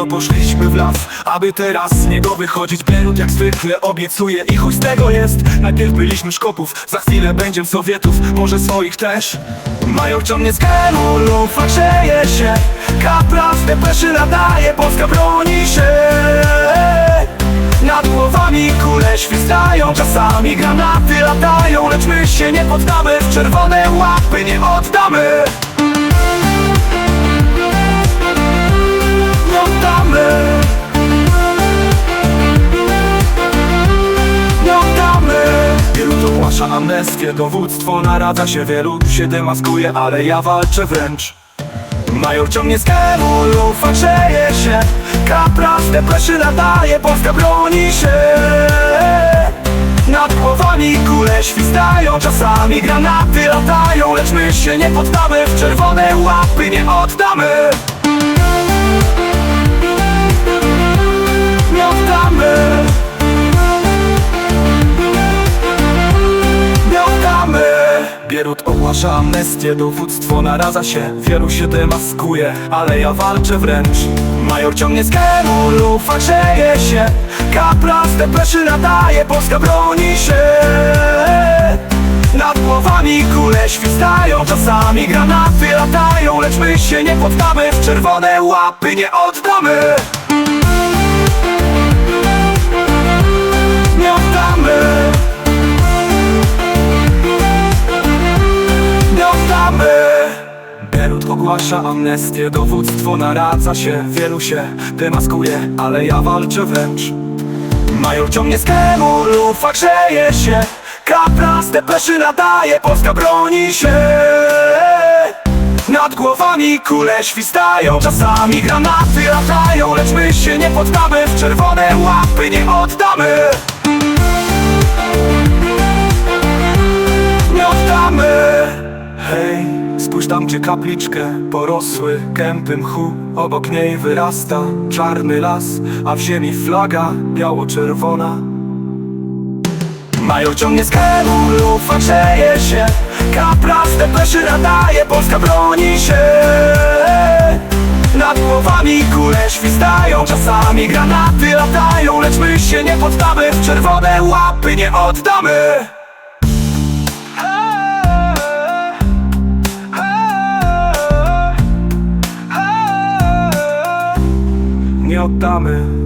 to poszliśmy w las Aby teraz z niego wychodzić. Berut jak zwykle obiecuje I chuj z tego jest. Najpierw byliśmy Szkopów Za chwilę będziem Sowietów Może swoich też. Major ciągnie z kemu Lufa grzeje się. Kapra z depeszy nadaje Polska broni się. Nad głowami kule świstają Czasami granaty latają Lecz my się nie poddamy. W czerwone łapy nie oddamy ogłasza amnestię Dowództwo naradza się Wielu się demaskuje Ale ja walczę wręcz. Major ciągnie z kemu, lufa grzeje się. Kapra z depeszy nadaje, Polska broni się. Nad głowami kule świstają Czasami granaty latają Lecz my się nie poddamy. W czerwone łapy nie oddamy Bierut ogłasza amnestię, dowództwo naradza się Wielu się demaskuje, ale ja walczę wręcz. Major ciągnie z kemu, lufa grzeje się Kapra z depeszy nadaje, Polska broni się. Nad głowami kule świstają Czasami granaty latają Lecz my się nie poddamy W czerwone łapy nie oddamy Berut ogłasza amnestię Dowództwo naradza się Wielu się demaskuje Ale ja walczę wręcz. Major ciągnie z kemu, lufa grzeje się Kapra z depeszy nadaje, Polska broni się. Nad głowami kule świstają Czasami granaty latają Lecz my się nie poddamy W czerwone łapy nie oddamy tam gdzie kapliczkę Porosły kępy mchu. Obok niej wyrasta czarny las A w ziemi flaga biało-czerwona. Major ciągnie z kemu, lufa się. Kapra z depeszy nadaje, Polska broni się. Nad głowami kule świstają Czasami granaty latają. Lecz my się nie poddamy W czerwone łapy nie oddamy Nie oddamy